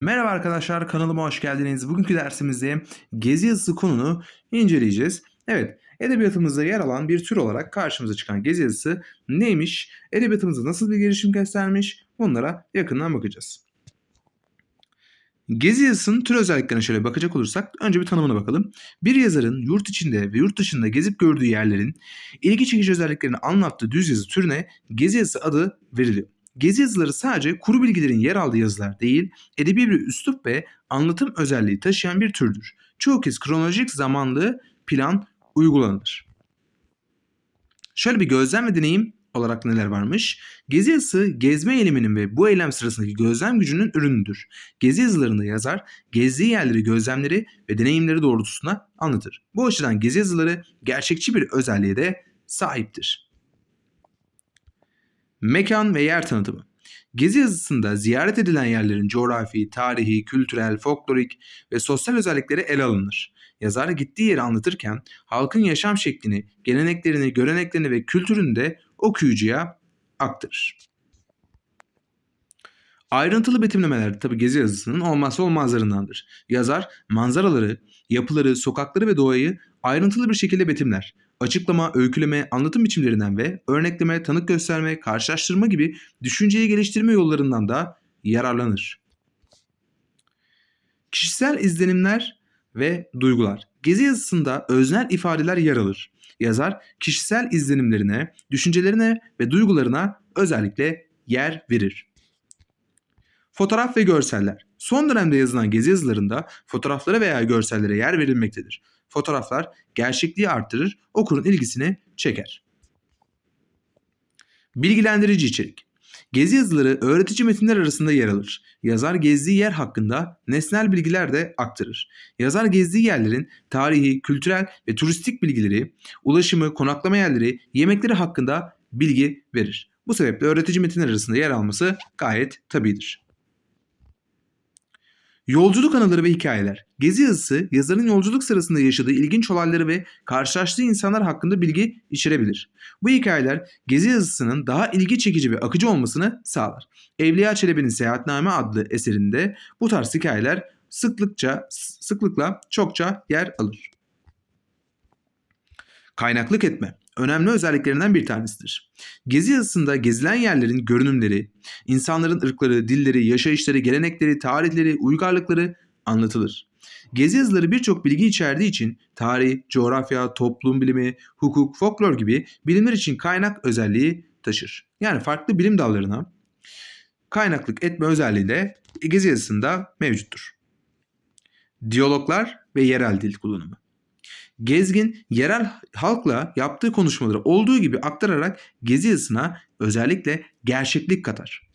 Merhaba arkadaşlar kanalıma hoş geldiniz. Bugünkü dersimizde gezi yazısı konunu inceleyeceğiz. Evet edebiyatımızda yer alan bir tür olarak karşımıza çıkan gezi yazısı neymiş? Edebiyatımızda nasıl bir gelişim göstermiş? Bunlara yakından bakacağız. Gezi yazısının tür özelliklerine şöyle bakacak olursak önce bir tanımına bakalım. Bir yazarın yurt içinde ve yurt dışında gezip gördüğü yerlerin ilgi çekici özelliklerini anlattığı düz yazı türüne gezi yazısı adı veriliyor. Gezi yazıları sadece kuru bilgilerin yer aldığı yazılar değil, edebi bir üslup ve anlatım özelliği taşıyan bir türdür. Çoğu kez kronolojik zamanlı plan uygulanır. Şöyle bir gözlem ve deneyim olarak neler varmış? Gezi yazısı gezme eyleminin ve bu eylem sırasındaki gözlem gücünün ürünüdür. Gezi yazılarında yazar gezdiği yerleri, gözlemleri ve deneyimleri doğrultusunda anlatır. Bu açıdan gezi yazıları gerçekçi bir özelliğe de sahiptir. Mekan ve yer tanıtımı. Gezi yazısında ziyaret edilen yerlerin coğrafi, tarihi, kültürel, folklorik ve sosyal özellikleri ele alınır. Yazar gittiği yeri anlatırken halkın yaşam şeklini, geleneklerini, göreneklerini ve kültürünü de okuyucuya aktarır. Ayrıntılı betimlemeler tabi gezi yazısının olmazsa olmazlarındandır. Yazar manzaraları, yapıları, sokakları ve doğayı ayrıntılı bir şekilde betimler. Açıklama, öyküleme, anlatım biçimlerinden ve örnekleme, tanık gösterme, karşılaştırma gibi düşünceyi geliştirme yollarından da yararlanır. Kişisel izlenimler ve duygular. Gezi yazısında öznel ifadeler yer alır. Yazar kişisel izlenimlerine, düşüncelerine ve duygularına özellikle yer verir. Fotoğraf ve görseller. Son dönemde yazılan gezi yazılarında fotoğraflara veya görsellere yer verilmektedir. Fotoğraflar gerçekliği artırır, okurun ilgisini çeker. Bilgilendirici içerik. Gezi yazıları öğretici metinler arasında yer alır. Yazar gezdiği yer hakkında nesnel bilgiler de aktarır. Yazar gezdiği yerlerin tarihi, kültürel ve turistik bilgileri, ulaşımı, konaklama yerleri, yemekleri hakkında bilgi verir. Bu sebeple öğretici metinler arasında yer alması gayet tabidir. Yolculuk anıları ve hikayeler. Gezi yazısı yazarın yolculuk sırasında yaşadığı ilginç olayları ve karşılaştığı insanlar hakkında bilgi içerebilir. Bu hikayeler gezi yazısının daha ilgi çekici ve akıcı olmasını sağlar. Evliya Çelebi'nin Seyahatname adlı eserinde bu tarz hikayeler sıklıkça sıklıkla çokça yer alır. Kaynaklık etme önemli özelliklerinden bir tanesidir. Gezi yazısında gezilen yerlerin görünümleri, insanların ırkları, dilleri, yaşayışları, gelenekleri, tarihleri, uygarlıkları anlatılır. Gezi yazıları birçok bilgi içerdiği için tarih, coğrafya, toplum bilimi, hukuk, folklor gibi bilimler için kaynak özelliği taşır. Yani farklı bilim dallarına kaynaklık etme özelliği de gezi yazısında mevcuttur. Diyaloglar ve yerel dil kullanımı. Gezgin yerel halkla yaptığı konuşmaları olduğu gibi aktararak gezi yazısına özellikle gerçeklik katar.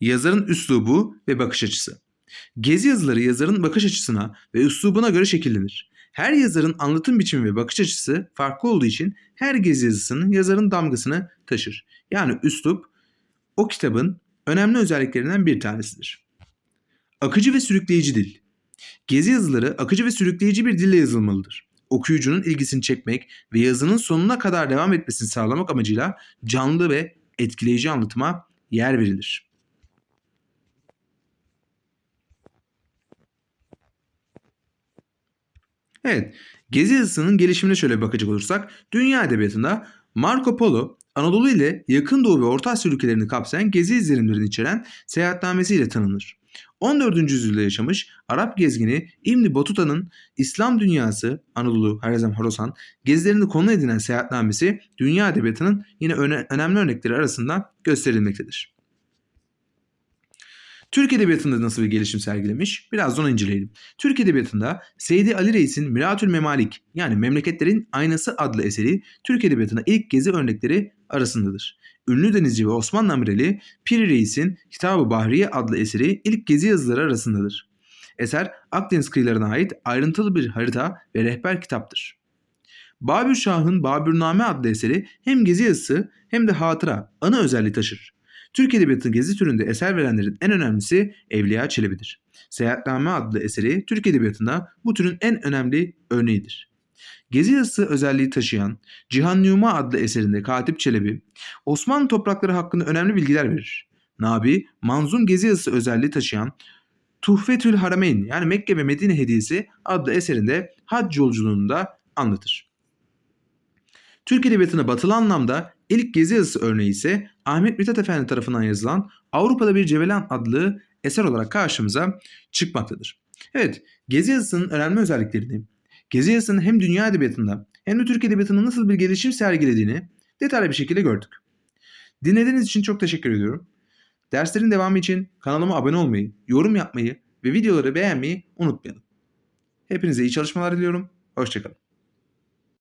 Yazarın üslubu ve bakış açısı. Gezi yazıları yazarın bakış açısına ve üslubuna göre şekillenir. Her yazarın anlatım biçimi ve bakış açısı farklı olduğu için her gezi yazısının yazarın damgasını taşır. Yani üslup o kitabın önemli özelliklerinden bir tanesidir. Akıcı ve sürükleyici dil. Gezi yazıları akıcı ve sürükleyici bir dille yazılmalıdır. Okuyucunun ilgisini çekmek ve yazının sonuna kadar devam etmesini sağlamak amacıyla canlı ve etkileyici anlatıma yer verilir. Evet, Gezi yazısının gelişimine şöyle bakacak olursak, dünya edebiyatında Marco Polo, Anadolu ile Yakın Doğu ve Orta Asya ülkelerini kapsayan gezi izlenimlerini içeren seyahatnamesiyle tanınır. 14. yüzyılda yaşamış Arap gezgini İbni Batuta'nın İslam dünyası Anadolu, Harizm, Horasan gezilerini konu edinen seyahatnamesi dünya edebiyatının yine öne, önemli örnekleri arasında gösterilmektedir. Türk Edebiyatı'nda nasıl bir gelişim sergilemiş? Biraz onu inceleyelim. Türk Edebiyatı'nda Seydi Ali Reis'in Miratül Memalik yani Memleketlerin Aynası adlı eseri Türk Edebiyatı'na ilk gezi örnekleri arasındadır. Ünlü denizci ve Osmanlı amirali Piri Reis'in Kitabı Bahriye adlı eseri ilk gezi yazıları arasındadır. Eser Akdeniz kıyılarına ait ayrıntılı bir harita ve rehber kitaptır. Babür Şah'ın Babürname adlı eseri hem gezi yazısı hem de hatıra, anı özelliği taşır. Türk Edebiyatı'nın gezi türünde eser verenlerin en önemlisi Evliya Çelebi'dir. Seyahatname adlı eseri Türk Edebiyatı'nda bu türün en önemli örneğidir. Gezi yazısı özelliği taşıyan Cihan Numa adlı eserinde Katip Çelebi, Osmanlı toprakları hakkında önemli bilgiler verir. Nabi, manzum gezi yazısı özelliği taşıyan Tuhfetül Harameyn yani Mekke ve Medine Hediyesi adlı eserinde hac yolculuğunu da anlatır. Türk Edebiyatı'na batılı anlamda ilk gezi yazısı örneği ise Ahmet Mithat Efendi tarafından yazılan Avrupa'da bir Cevelan adlı eser olarak karşımıza çıkmaktadır. Evet, gezi yazısının önemli özelliklerini, gezi yazısının hem dünya edebiyatında hem de Türk edebiyatının nasıl bir gelişim sergilediğini detaylı bir şekilde gördük. Dinlediğiniz için çok teşekkür ediyorum. Derslerin devamı için kanalıma abone olmayı, yorum yapmayı ve videoları beğenmeyi unutmayalım. Hepinize iyi çalışmalar diliyorum. Hoşçakalın.